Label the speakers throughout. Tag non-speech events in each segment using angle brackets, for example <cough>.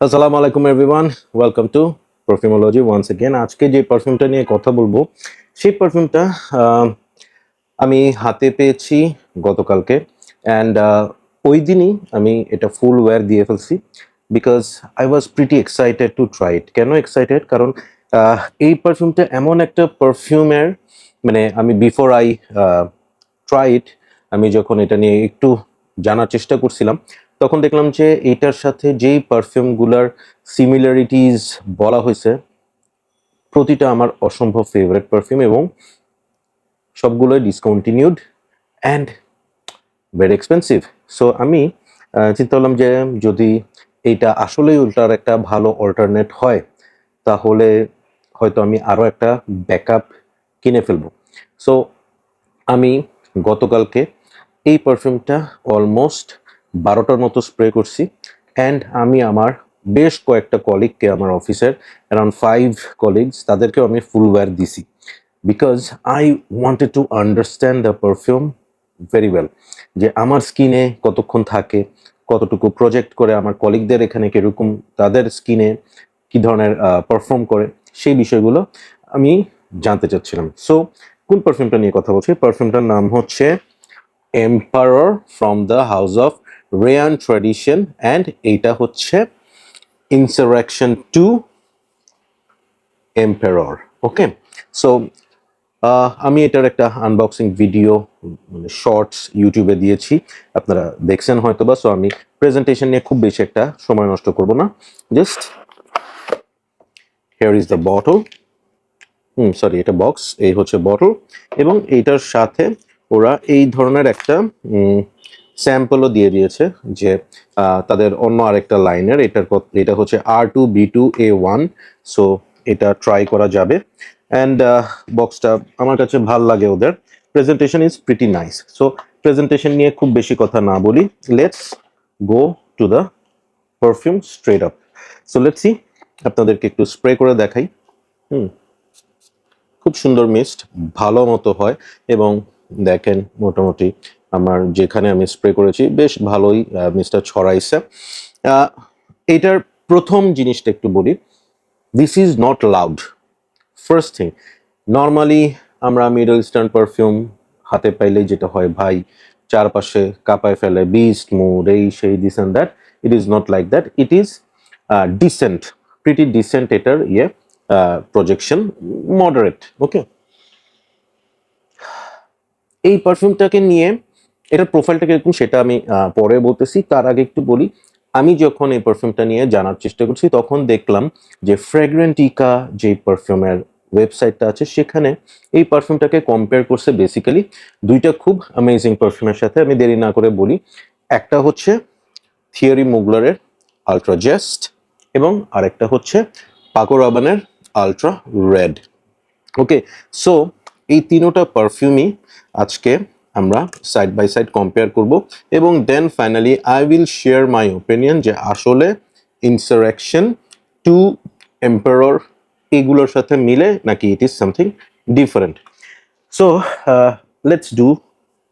Speaker 1: আসসালামু আলাইকুম everyone welcome to Perfumology once again আজকে যে পারফিউমটা নিয়ে কথা বলব, সেই পারফিউমটা আমি হাতে পেয়েছি গতকালকে অ্যান্ড ওই দিনই আমি এটা ফুল ওয়্যার দিয়ে ফেলছি because I was pretty excited to try it কেন এক্সাইটেড কারণ এই পারফিউমটা এমন একটা পারফিউমের মানে আমি বিফোর আই ট্রাই ইট আমি যখন এটা নিয়ে একটু জানার চেষ্টা করছিলাম, তখন দেখলাম যে এইটার সাথে যেই পারফিউমগুলার সিমিলারিটিস বলা হয়েছে, প্রতিটা আমার অসম্ভব ফেভারিট পারফিউম এবং সবগুলোই discontinued and very expensive so আমি চিন্তা করলাম যে যদি এইটা আসলেই উল্টার একটা ভালো অল্টারনেট হয়, তাহলে হয়তো আমি আরও একটা ব্যাকআপ কিনে ফেলব। সো আমি গতকালকে এই পারফিউমটা অলমোস্ট বারোটার মতো স্প্রে করছি অ্যান্ড আমি আমার বেশ কয়েকটা কলিগকে আমার অফিসের অ্যারাউন্ড ফাইভ কলিগস তাদেরকেও আমি ফুল ওয়্যার দিছি because I wanted to understand the perfume very well যে আমার স্কিনে কতক্ষণ থাকে, কতটুকু প্রজেক্ট করে আমার কলিগদের এখানে কীরকম তাদের স্কিনে কি ধরনের পারফর্ম করে, সেই বিষয়গুলো আমি জানতে চাচ্ছিলাম। সো কোন পারফিউমটা নিয়ে কথা বলছি? পারফিউমটার নাম হচ্ছে Emperor from the house of Reyane Tradition and এইটা হচ্ছে Insurrection two Emperor okay so আমি এটার একটা আনবক্সিং ভিডিও মানে শর্টস ইউটিউবে দিয়েছি। আপনারা দেখছেন হয়তো বা সো আমি প্রেজেন্টেশন নিয়ে খুব বেশি একটা সময় নষ্ট করব না। Just here is the bottle hmm sorry এটা বক্স এই হচ্ছে বটল এবং এইটার সাথে ওরা এই ধরনের একটা স্যাম্পলও দিয়ে দিয়েছে যে তাদের অন্য আরেকটা লাইনের, এটার এটা হচ্ছে R two B two A one so এটা ট্রাই করা যাবে। অ্যান্ড বক্সটা আমার কাছে ভালো লাগে ওদের। Presentation is pretty nice so presentation নিয়ে খুব বেশি কথা না বলি। Let's go to the perfume straight up so let's see আপনাদেরকে একটু স্প্রে করে দেখাই। হুম। খুব সুন্দর মিস্ট ভালো মতো হয় এবং দেখেন মোটামুটি আমার যেখানে আমি স্প্রে করেছি, বেশ ভালোই মিস্টার ছড়াইছে। এটার প্রথম জিনিসটা একটু বলি this is not loud first thing normally আমরা মিডল ইস্টার্ন পারফিউম হাতে পাইলেই যেটা হয়, ভাই, চারপাশে কাঁপায় ফেলে বিস্ট মুড এই, সেই this and that it is not like that it is decent pretty decent এটার ইয়ে প্রজেকশন মডারেট ওকে এই পারফিউমটাকে নিয়ে এটার প্রোফাইলটা কীরকম সেটা আমি পরে বলতেছি। তার আগে একটু বলি, আমি যখন এই পারফিউমটা নিয়ে জানার চেষ্টা করছি, তখন দেখলাম যে ফ্র্যাগ্রেন্টিকা যে পারফিউমের ওয়েবসাইটটা আছে, সেখানে এই পারফিউমটাকে কম্পেয়ার করছে বেসিক্যালি দুইটা খুব অ্যামেজিং পারফিউমের সাথে। আমি দেরি না করে বলি, একটা হচ্ছে থিওরি মুগলারের আলট্রা জেস্ট এবং আরেকটা হচ্ছে পাকো রাবানের আলট্রা রেড ওকে সো এই তিনোটা পারফিউমই আজকে আমরা সাইড বাই সাইড কম্পেয়ার করব এবং then finally I will share my opinion যে আসলে ইনসারেকশন টু এম্পারর এগুলোর সাথে মিলে নাকি it is something different so let's do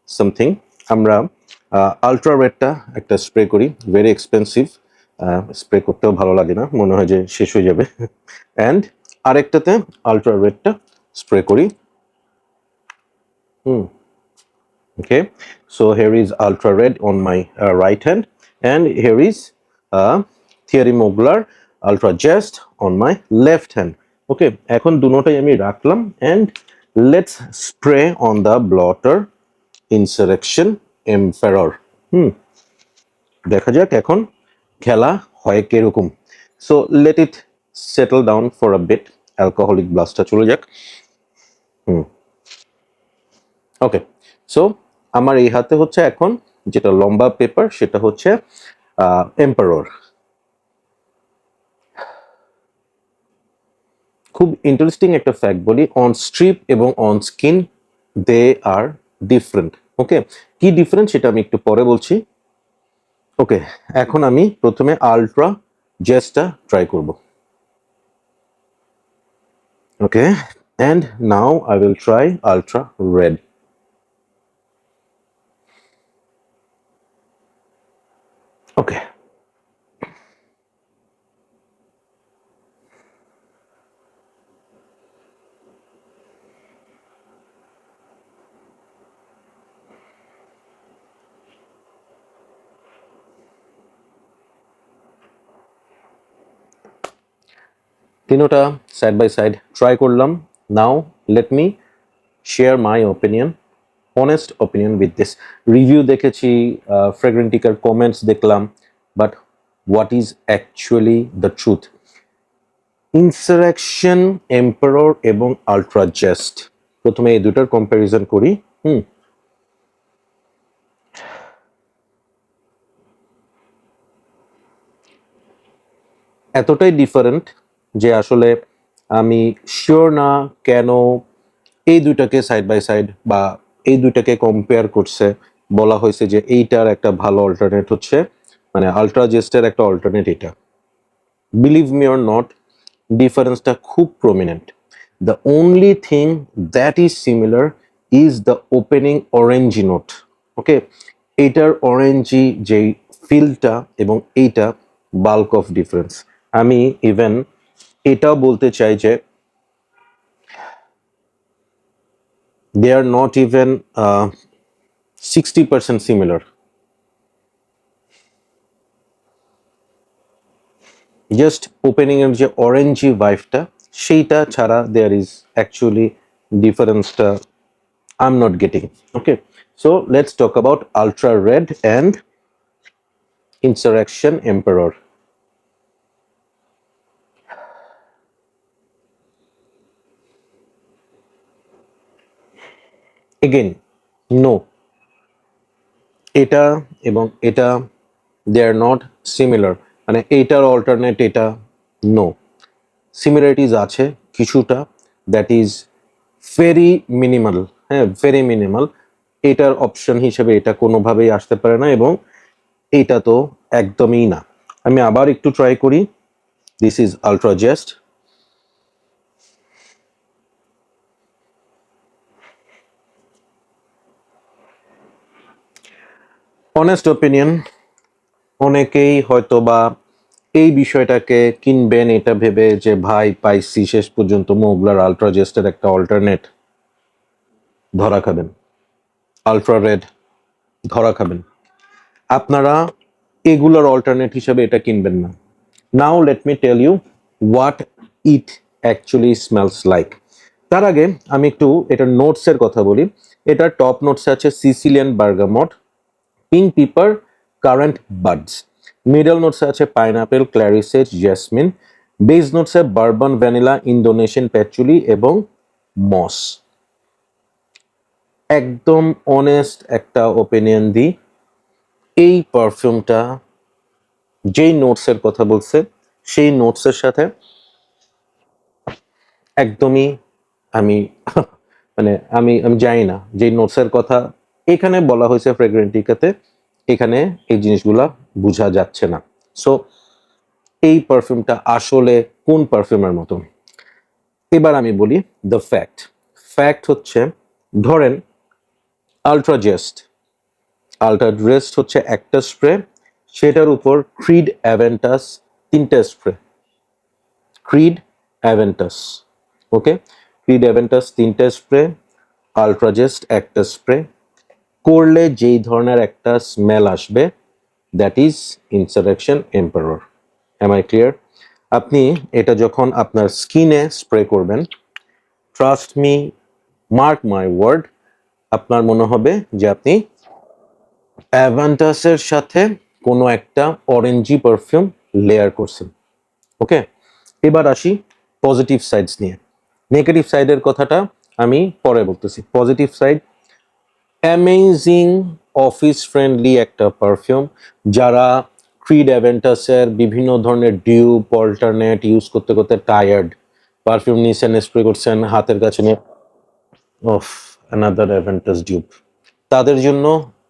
Speaker 1: something আমরা আলট্রা রেডটা একটা স্প্রে করি ভেরি এক্সপেন্সিভ স্প্রে করতেও ভালো লাগে না, মনে হয় যে শেষ হয়ে যাবে। <laughs> অ্যান্ড আরেকটাতে আলট্রা রেডটা স্প্রে করি। হুম okay so here is ultra red on my uh, right hand and here is uh, Thierry Mugler ultra jest on my left hand okay এখন দুটোটাই আমি রাখলাম and let's spray on the blotter insurrection emperor হুম দেখা যাক এখন খেলা হয় কীরকম so let it settle down for a bit alcoholic ব্লাস্টটা চলে যাক হুম ওকে সো আমার এই হাতে হচ্ছে এখন যেটা লম্বা পেপার সেটা হচ্ছে এম্পারর খুব ইন্টারেস্টিং একটা ফ্যাক্ট বলি অন স্ট্রিপ এবং on skin they are different okay কি ডিফারেন্ট সেটা আমি একটু পরে বলছি। ওকে এখন আমি প্রথমে আলট্রা জেসটা ট্রাই করব। Okay and now I will try ultra red okay তিনোটা সাইড বাই সাইড ট্রাই করলাম. Now let me share my opinion honest opinion with this review দেখেছি ফ্রেগ্রেন্টিকার কমেন্টস দেখলাম but what is actually the truth Insurrection Emperor এবং ultra zest প্রথমে এই দুটার comparison করি, হুম। এতটাই ডিফারেন্ট যে আসলে আমি শিওর না কেন এই দুইটাকে সাইড বাই সাইড বা এই দুইটাকে কম্পেয়ার করছে। বলা হয়েছে যে এইটার একটা ভালো অল্টারনেট হচ্ছে মানে আলট্রাজেস্টের একটা অল্টারনেট এটা। বিলিভ মি অর নট ডিফারেন্সটা খুব prominent the only thing that is similar is the opening orangey note okay এইটার অরেঞ্জি যেই ফিলটা এবং এইটা বাল্ক অফ ডিফারেন্স আমি ইভেন এটাও বলতে চাই যে they are not even sixty percent similar just opening এর যে অরেঞ্জি ভাইফটা সেইটা ছাড়া দেয়ার ইজ অ্যাকচুয়ালি ডিফারেন্সটা I am not getting okay so let's talk about ultra red and Insurrection Emperor again no এটা এবং এটা দে আর নট সিমিলার মানে এইটার অল্টারনেট এটা নো সিমিলারিটিস আছে কিছুটা দ্যাট ইজ ভেরি মিনিমাল হ্যাঁ ভেরি মিনিমাল এটার অপশন হিসেবে এটা কোনোভাবেই আসতে পারে না এবং এটা তো একদমই না। আমি আবার একটু ট্রাই করি। This is ultra zest honest opinion অনেকেই হয়তো বা এই বিষয়টাকে কিনবেন, এটা ভেবে যে, ভাই পাইসি শেষ পর্যন্ত মোগলার আলট্রাজেস্টের একটা অল্টারনেট ধরা খাবেন। আলট্রা রেড ধরা খাবেন। আপনারা এগুলোর অল্টারনেট হিসাবে এটা কিনবেন না। Now let me tell you what it actually smells like তার আগে আমি একটু এটার নোটসের কথা বলি। এটার টপ নোটসে আছে Sicilian bergamot pink pepper, currant buds. Middle নোটসে আছে pineapple clary sage jasmine base নোটসে bourbon, vanilla, Indonesian patchouli এবং মস। একদম অনেস্ট একটা ওপিনিয়ন দিই। এই পারফিউমটা যেই নোটসের কথা বলছে, সেই নোটসের সাথে একদমই আমি <laughs> মানে আমি আমি জানি না যে নোটসের কথা এখানে বলা হয়েছে ফ্রেগ্রেন্টিকাতে এখানে এই জিনিসগুলা বোঝা যাচ্ছে না। সো এই পারফিউমটা আসলে কোন পারফিউমের মতো এবার আমি বলি দ্য ফ্যাক্ট ফ্যাক্ট হচ্ছে, ধরেন আলট্রাজেস্ট আলট্রাজেস্ট হচ্ছে একটা স্প্রে সেটার উপর ক্রিড অ্যাভেন্টাস তিনটা spray Creed Aventus okay Creed Aventus তিনটা স্প্রে আলট্রাজেস্ট একটা স্প্রে করলে যেই ধরনের একটা স্মেল আসবে that is Insurrection Emperor am I clear আপনি এটা যখন আপনার স্কিনে স্প্রে করবেন trust me mark my word আপনার মনে হবে যে আপনি অ্যাভান্টাসের সাথে কোনো একটা অরেঞ্জি পারফিউম লেয়ার করছেন। ওকে এবার আসি পজিটিভ সাইডস নিয়ে। নেগেটিভ সাইডের কথাটা আমি পরে বলতেছি। Positive side amazing office friendly একটা পারফিউম যারা ক্রিড অ্যাভেন্টাসের বিভিন্ন ধরনের ডিউপ অল্টারনেট ইউজ করতে করতে টায়ার্ড পারফিউম নিয়েছেন স্প্রে করছেন, হাতের কাছে নিয়ে অফ অ্যানাদার অ্যাভেন্টাস ডিউপ তাদের জন্য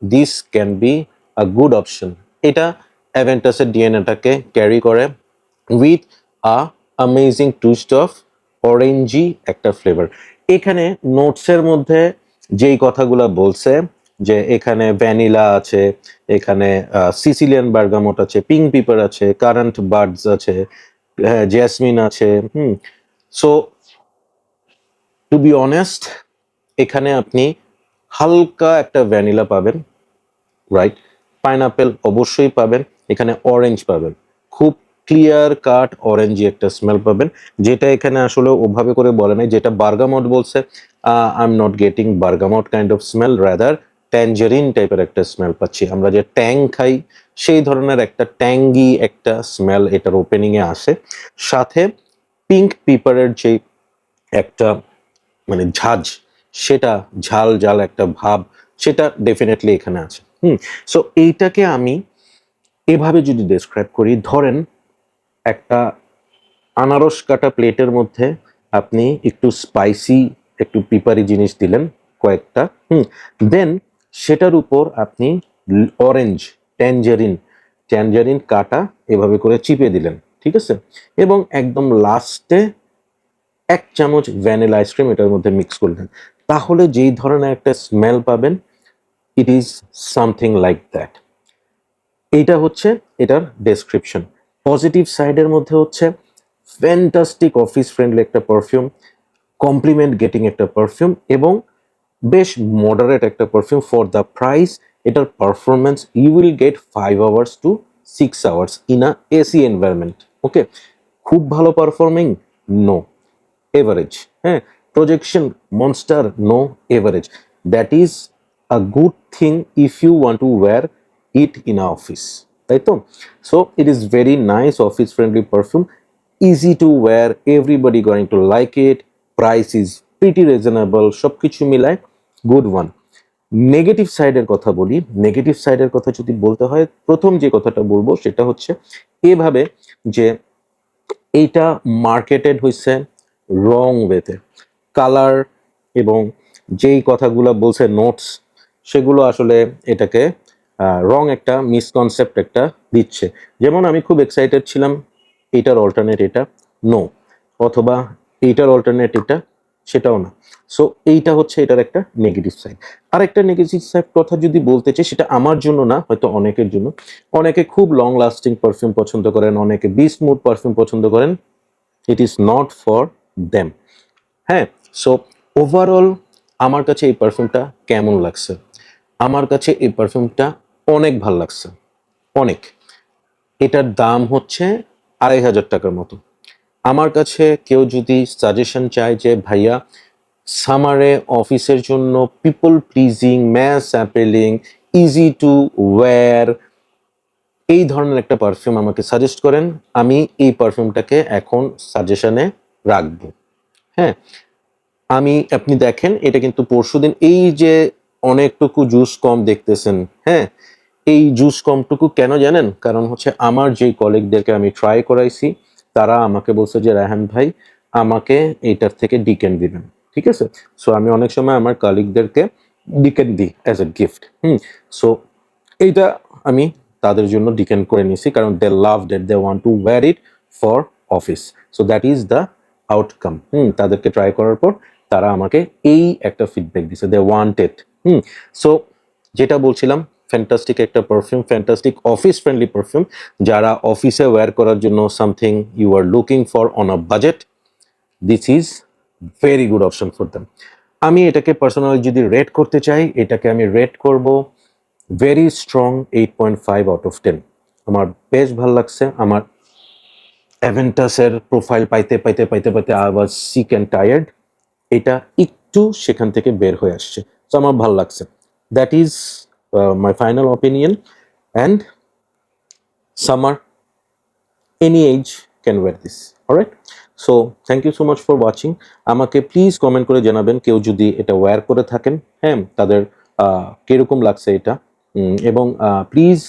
Speaker 1: this can be a good option এটা অ্যাভেন্টাসের ডিএনএটাকে ক্যারি করে with a amazing twist of orangey একটা ফ্লেভার এখানে নোটসের মধ্যে যেই কথাগুলো বলছে যে এখানে ভ্যানিলা আছে, এখানে সিসিলিয়ান বার্গামোট আছে পিঙ্ক পিপার আছে কারেন্ট বার্ডস আছে জ্যাসমিন আছে, হুম। সো টু বি অনেস্ট এখানে আপনি হালকা একটা ভ্যানিলা পাবেন রাইট পাইনাপেল অবশ্যই পাবেন, এখানে অরেঞ্জ পাবেন। খুব ক্লিয়ার কাট অরেঞ্জি একটা স্মেল পাবেন, যেটা এখানে আসলে ওভাবে করে বলে নাই, যেটা বার্গামট বলছে I am not getting bergamot kind of smell rather tangerine টাইপের একটা স্মেল পাচ্ছি। আমরা যে ট্যাং খাই, সেই ধরনের একটা ট্যাঙ্গি একটা স্মেল এটার ওপেনিং এ আসে। সাথে পিঙ্ক পিপারের যে একটা মানে ঝাঁজ, সেটা ঝাল ঝাল একটা ভাব, সেটা ডেফিনেটলি এখানে আছে। হুম সো এইটাকে আমি এভাবে যদি ডেসক্রাইব করি, ধরেন একটা আনারস কাটা প্লেটের মধ্যে আপনি একটু স্পাইসি একটু পিপারি জিনিস দিলেন কয়েকটা, হুম দেন সেটার উপর আপনি অরেঞ্জ ট্যাঞ্জারিন ট্যাঞ্জারিন কাটা এভাবে করে চিপে দিলেন, ঠিক আছে? এবং একদম লাস্টে এক চামচ ভ্যানিলা আইসক্রিম এটার মধ্যে মিক্স করলেন তাহলে যেই ধরনের একটা স্মেল পাবেন it is something like that এইটা হচ্ছে এটার ডেসক্রিপশন পজিটিভ সাইডের মধ্যে হচ্ছে ফ্যান্টাস্টিক অফিস ফ্রেন্ডলি একটা পারফিউম কমপ্লিমেন্ট গেটিং একটা পারফিউম এবং বেশ মডারেট একটা পারফিউম ফর দ্য প্রাইস এটার performance you will get five hours to six hours in a AC environment okay খুব ভালো পারফর্মিং নো এভারেজ হ্যাঁ? Projection monster no average that is a good thing if you want to wear it in a office তাই তো? So it is very nice office friendly perfume easy to wear everybody going to like it price is pretty reasonable সব কিছু মিলায় good one negative সাইডের কথা বলি negative সাইডের কথা যদি বলতে হয়, প্রথম যে কথাটা বলব সেটা হচ্ছে এভাবে যে এইটা মার্কেটেড হয়েছে রং ওয়েতে কালার এবং যেই কথাগুলো বলছে নোটস সেগুলো আসলে এটাকে রং একটা মিসকনসেপ্ট একটা দিচ্ছে। যেমন আমি খুব এক্সাইটেড ছিলাম, এটার অল্টারনেট এটা নো অথবা এইটার অল্টারনেটিভটা সেটাও না। সো এইটা হচ্ছে এটার একটা নেগেটিভ সাইড আর একটা নেগেটিভ সাইড কথা যদি বলতে চাই, সেটা আমার জন্য না, হয়তো অনেকের জন্য। অনেকে খুব লং লাস্টিং পারফিউম পছন্দ করেন, অনেকে বিস মুড পারফিউম পছন্দ করেন। It is not for them হ্যাঁ সো ওভারঅল আমার কাছে এই পারফিউমটা কেমন লাগছে? আমার কাছে এই পারফিউমটা অনেক ভালো লাগছে। অনেক। এটার দাম হচ্ছে আড়াই হাজার টাকার মতো। আমার কাছে কেউ যদি সাজেশন চায় যে, ভাইয়া সামারে অফিসের জন্য people pleasing mass appealing easy to wear এই ধরনের একটা পারফিউম আমাকে সাজেস্ট করেন, আমি এই পারফিউমটাকে এখন সাজেশনে রাখব। হ্যাঁ আমি, আপনি দেখেন, এটা কিন্তু পরশুদিন এই যে অনেকটুকু জুস কম দেখতেছেন হ্যাঁ এই জুস কমটুকু কেন জানেন? কারণ হচ্ছে আমার যেই কলিগদেরকে আমি ট্রাই করাইছি তারা আমাকে বলছে যে রায়হান ভাই, আমাকে এইটার থেকে ডিকেন দিবেন। ঠিক আছে? সো আমি অনেক সময় আমার কলিগদেরকে ডিকেন দিই as a gift hmm? So এইটা আমি তাদের জন্য ডিকেন করে নিছি কারণ they love that they want to wear it for office so that is the outcome hmm? তাদেরকে ট্রাই করার পর তারা আমাকে এই একটা ফিডব্যাক দিছে দে ওয়ান্টেড হুম? সো যেটা বলছিলাম ফ্যান্টাস্টিক একটা perfume fantastic office friendly perfume যারা অফিসে ওয়্যার করার জন্য something you are looking for on a budget this is very good option for them আমি এটাকে পার্সোনালি যদি রেট করতে চাই, এটাকে আমি রেট করব very strong eight point five out of ten আমার বেশ ভালো লাগছে, আমার অ্যাভেন্টাসের প্রোফাইল পাইতে পাইতে পাইতে পাইতে I was sick and tired এটা একটু সেখান থেকে বের হয়ে আসছে। তো আমার ভালো লাগছে। That is my final opinion and summer any age can wear this alright so thank you so much for watching আমাকে প্লিজ কমেন্ট করে জানাবেন কেউ যদি এটা ওয়্যার করে থাকেন। হ্যাঁ তাদের কীরকম লাগছে এটা? এবং প্লিজ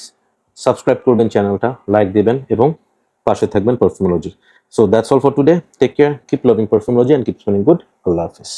Speaker 1: সাবস্ক্রাইব করবেন চ্যানেলটা লাইক দিবেন এবং পাশে থাকবেন Perfumology so that's all for today take care keep loving Perfumology and keep spending good Allah Hafiz.